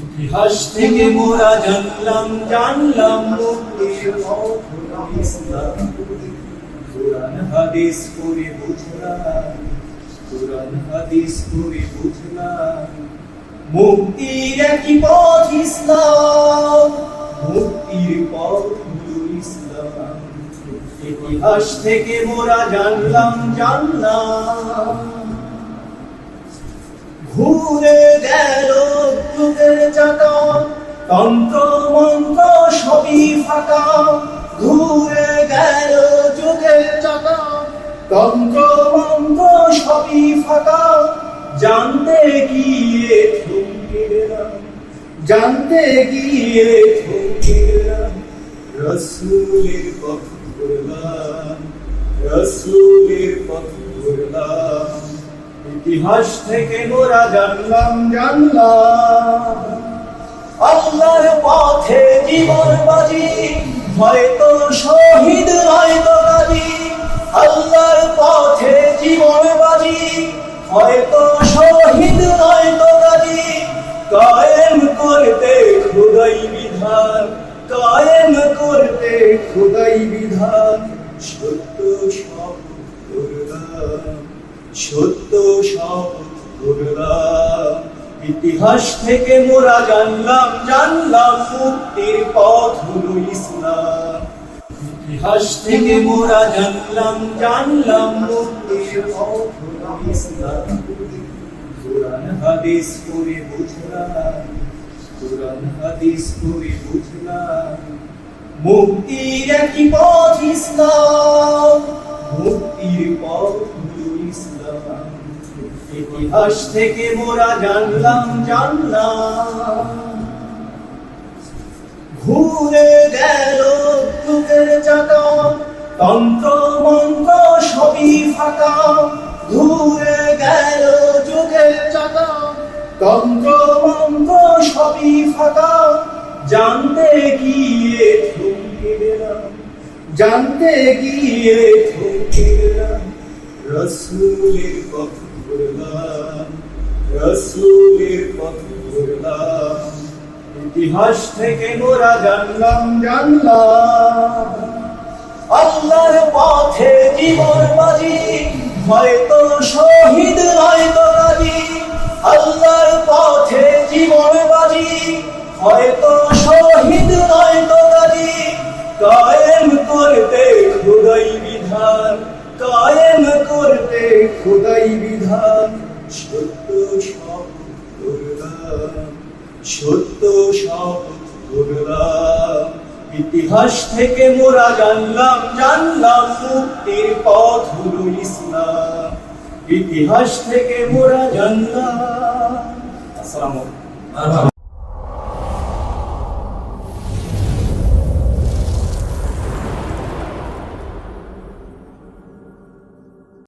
ইতিহাস থেকে মোরা জানলাম জানলাম পথ ইসলাম কোরআন হাদিস পড়ে বুঝলাম কোরআন হাদিস পড়ে বুঝলাম। মুক্তির একই পথ ইসলাম, মুক্তির পথ ইসলাম। ইতিহাস থেকে মোরা জানলাম জানলাম। ঘুরে তন্ত্র মন্ত্র সবই ফাঁকা, ঘুরে গেল তন্ত্র মন্ত্র সবই ফাঁকা, জানতে গিয়ে থমকে গেলাম জানতে গিয়ে থমকে গেলাম রসুলের পথ ধরলাম রসুলের পথ ধরলাম ইতিহাস থেকে মোরা জানলাম জানলাম। আল্লাহর পথে জীবন বাজি হয়তো শহীদ হয়তো গাজী আল্লাহর পথে জীবন বাজি হয়তো শহীদ হয়তো গাজী কায়েম করতে খুদাই বিধান, কায়েম করতে খুদাই বিধান। সত্য সব সত্য ইতিহাস থেকে মোরা জানলাম জানলাম মুক্তির পথ হলো ইসলাম। ইতিহাস থেকে মোরা জানলাম জানলাম মুক্তির পথ হলো ইসলাম। কোরআন, হাদিস পড়ে বুঝলাম, কোরআন, হাদিস পড়ে বুঝলাম। মুক্তির একই পথ ইসলাম, মুক্তির পথ হলো ইসলাম। ইতিহাস থেকে মোরা জানলাম জানলাম। ঘুরে গেল যুগের চাকা, তন্ত্র মন্ত্র সবই ফাঁকা। ঘুরে গেল যুগের চাকা, তন্ত্র মন্ত্র সবই ফাঁকা। জানতে গিয়ে থমকে জানতে গিয়ে থমকে গেলাম রসুলের পথ ধরলাম ইতিহাস থেকে মোরা জানলাম জানলাম। আল্লাহর পথে জীবন বাজি হয়তো শহীদ হয়তো গাজী আল্লাহর পথে জীবন বাজি হয়তো শহীদ হয়তো গাজী কায়েম করতে খুদাই বিধান। কায়েম করতে খুদাই বিধান। সত্য সব করলাম, সত্য সব করলাম। ইতিহাস থেকে মোরা জানলাম জানলাম মুক্তির পথ হলো ইসলাম। ইতিহাস থেকে মোরা জানলাম।